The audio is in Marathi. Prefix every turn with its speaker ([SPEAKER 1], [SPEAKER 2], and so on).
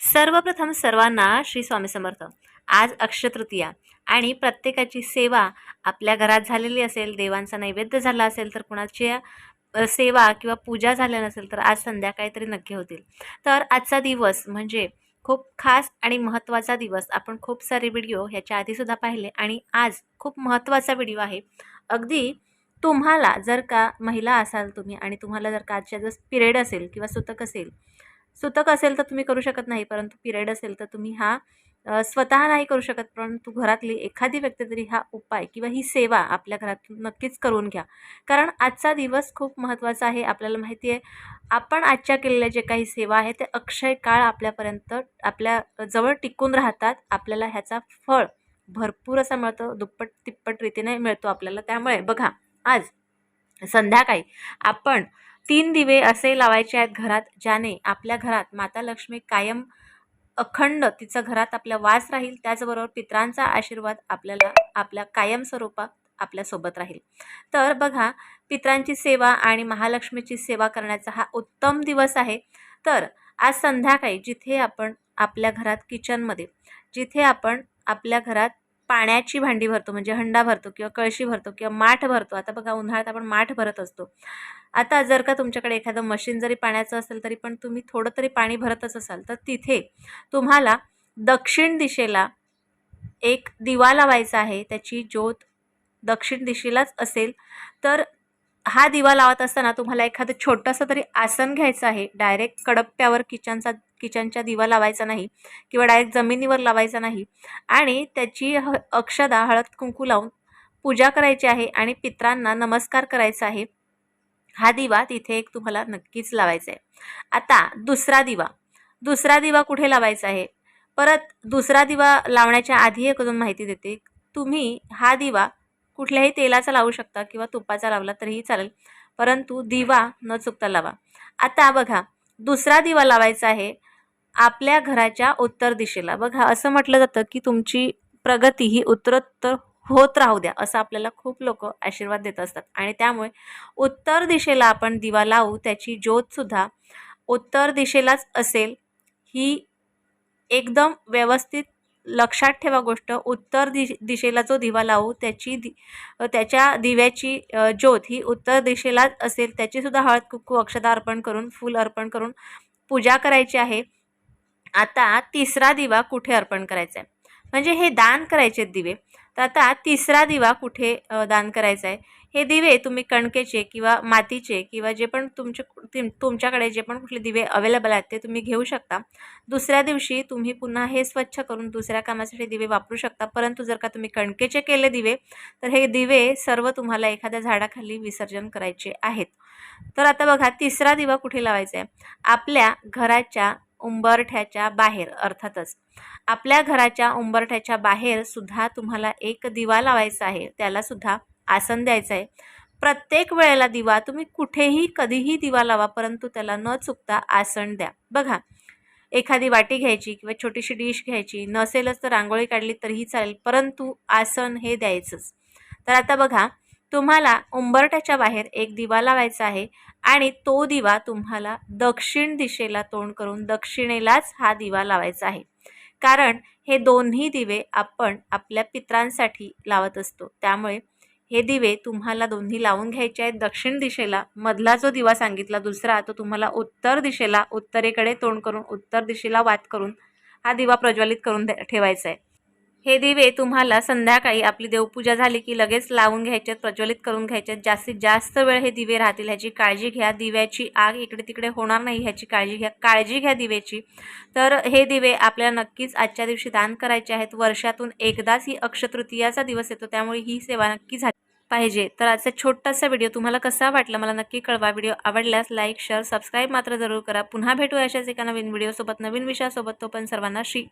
[SPEAKER 1] सर्वप्रथम सर्वांना श्री स्वामी समर्थ. आज अक्षतृतीया आणि प्रत्येकाची सेवा आपल्या घरात झालेली असेल देवांचा नैवेद्य झाला असेल तर कुणाची सेवा किंवा पूजा झाल्या नसेल तर आज संध्याकाळी तरी नक्की होतील. तर आजचा दिवस म्हणजे खूप खास आणि महत्त्वाचा दिवस. आपण खूप सारे व्हिडिओ ह्याच्या आधीसुद्धा पाहिले आणि आज खूप महत्त्वाचा व्हिडिओ आहे. अगदी तुम्हाला जर का महिला असाल तुम्ही आणि तुम्हाला जर का आजच्या दिवस पिरियड असेल किंवा सुतक असेल सुतक असेल तर तुम्ही करू शकत नाही परंतु पिरियड असेल तर तुम्ही हा स्वतः नाही करू शकत परंतु घरातली एखादी व्यक्ती तरी हा उपाय किंवा ही सेवा आपल्या घरातून नक्कीच करून घ्या. कारण आजचा दिवस खूप महत्त्वाचा आहे आपल्याला माहिती आहे आपण आजच्या केलेल्या जे काही सेवा आहे ते अक्षय काळ आपल्यापर्यंत आपल्या जवळ टिकून राहतात आपल्याला ह्याचा फळ भरपूर असा मिळतो दुप्पट तिप्पट रीतीने मिळतो आपल्याला. त्यामुळे बघा आज संध्याकाळी आपण तीन दिवे असे लावायचे आहेत घरात ज्याने आपल्या घरात माता लक्ष्मी कायम अखंड तिचं घरात आपल्या वास राहील त्याचबरोबर पित्रांचा आशीर्वाद आपल्याला आपल्या कायम स्वरूपात आपल्यासोबत राहील. तर बघा पित्रांची सेवा आणि महालक्ष्मीची सेवा करण्याचा हा उत्तम दिवस आहे. तर आज संध्याकाळी जिथे आपण आपल्या घरात किचनमध्ये जिथे आपण आपल्या घरात पाण्याची भांडी भरतो म्हणजे हंडा भरतो किंवा कळशी भरतो किंवा माठ भरतो. आता बघा उन्हाळ्यात आपण माठ भरत असतो. आता जर का तुमच्याकडे एखादं मशीन जरी पाण्याचं असेल तरी पण तुम्ही थोडं तरी पाणी भरतच असाल तर तिथे तुम्हाला दक्षिण दिशेला एक दिवा लावायचा आहे त्याची ज्योत दक्षिण दिशेलाच असेल तर हा दिवा लावत असताना तुम्हाला एखादं छोटंसं तरी आसन घ्यायचं आहे डायरेक्ट कडप्प्यावर किचनचा किचनच्या दिवा लावायचा नाही किंवा डायरेक्ट जमिनीवर लावायचा नाही. आणि त्याची ह अक्षदा हळद कुंकू लावून पूजा करायची आहे आणि पित्रांना नमस्कार करायचा आहे. हा दिवा तिथे एक तुम्हाला नक्कीच लावायचा आहे. आता दुसरा दिवा. दुसरा दिवा कुठे लावायचा आहे? परत दुसरा दिवा लावण्याच्या आधी एक अजून माहिती देते. तुम्ही हा दिवा कुठल्याही तेलाचा लावू शकता किंवा तुपाचा लावला तरीही चालेल. परंतु दिवा न चुकता लावा. आता बघा दुसरा दिवा लावायचा आहे आपल्या घराच्या उत्तर दिशेला. बघा असं म्हटलं जातं की तुमची प्रगती ही उत्तरोत्तर होत राहू द्या असं आपल्याला खूप लोक आशीर्वाद देत असतात. आणि त्यामुळे उत्तर दिशेला आपण दिवा लावू त्याची ज्योतसुद्धा उत्तर दिशेलाच असेल ही एकदम व्यवस्थित लक्षात ठेवा गोष्ट. उत्तर दिश दिशेला जो दिवा लावू त्याची दि त्याच्या दिव्याची ज्योत ही उत्तर दिशेलाच असेल त्याचीसुद्धा हळद कुक्कू अक्षदा अर्पण करून फूल अर्पण करून पूजा करायची आहे. आता तिसरा दिवा कुठे अर्पण करायचा आहे म्हणजे हे दान करायचे आहेत दिवे. तर आता तिसरा दिवा कुठे दान करायचा आहे हे दिवे तुम्ही कणकेचे किंवा मातीचे किंवा जे पण तुमचे तुमच्याकडे जे पण कुठले दिवे अवेलेबल आहेत ते तुम्ही घेऊ शकता. दुसऱ्या दिवशी तुम्ही पुन्हा हे स्वच्छ करून दुसऱ्या कामासाठी दिवे वापरू शकता. परंतु जर का तुम्ही कणकेचे केले दिवे तर हे दिवे सर्व तुम्हाला एखाद्या झाडाखाली विसर्जन करायचे आहेत. तर आता बघा तिसरा दिवा कुठे लावायचा आहे आपल्या घराच्या उंबरठ्याच्या बाहेर अर्थातच. आपल्या घराच्या उंबरठ्याच्या बाहेर सुद्धा तुम्हाला एक दिवा लावायचा आहे. त्याला सुद्धा आसन द्यायचं आहे. प्रत्येक वेळेला दिवा तुम्ही कुठेही कधीही दिवा लावा परंतु त्याला न चुकता आसन द्या. बघा एखादी वाटी घ्यायची किंवा छोटीशी डिश घ्यायची नसेलच तर रांगोळी काढली तरीही चालेल परंतु आसन हे द्यायचंच. तर आता बघा तुम्हाला उंबरट्याच्या बाहेर एक दिवा लावायचा आहे आणि तो दिवा तुम्हाला दक्षिण दिशेला तोंड करून दक्षिणेलाच हा दिवा लावायचा आहे. कारण हे दोन्ही दिवे आपण आपल्या पित्रांसाठी लावत असतो. त्यामुळे हे दिवे तुम्हाला दोन्ही लावून घ्यायचे आहेत. दक्षिण दिशेला मधला जो दिवा सांगितला दुसरा तो तुम्हाला उत्तर दिशेला उत्तरेकडे तोंड करून उत्तर दिशेला वात करून हा दिवा प्रज्वलित करून ठेवायचा आहे. हे दिवे तुम्हाला संध्याकाळी आपली देवपूजा झाली की लगेच लावून घ्यायचे आहेत प्रज्वलित करून घ्यायचे आहेत जास्तीत जास्त वेळ हे दिवे राहतील ह्याची काळजी घ्या. दिव्याची आग इकडे तिकडे होणार नाही ह्याची काळजी घ्या. काळजी घ्या दिवेची. तर हे दिवे आपल्याला नक्कीच आजच्या दिवशी दान करायचे आहेत. वर्षातून एकदाच ही अक्षतृतीयाचा दिवस येतो त्यामुळे ही सेवा नक्की झाली पाहिजे. तर आजचा छोटासा व्हिडिओ तुम्हाला कसा वाटला मला नक्की कळवा. व्हिडिओ आवडल्यास लाईक शेअर सबस्क्राईब मात्र जरूर करा. पुन्हा भेटू अशाच एका नवीन व्हिडिओसोबत नवीन विषयासोबत. तो पण सर्वांना श्री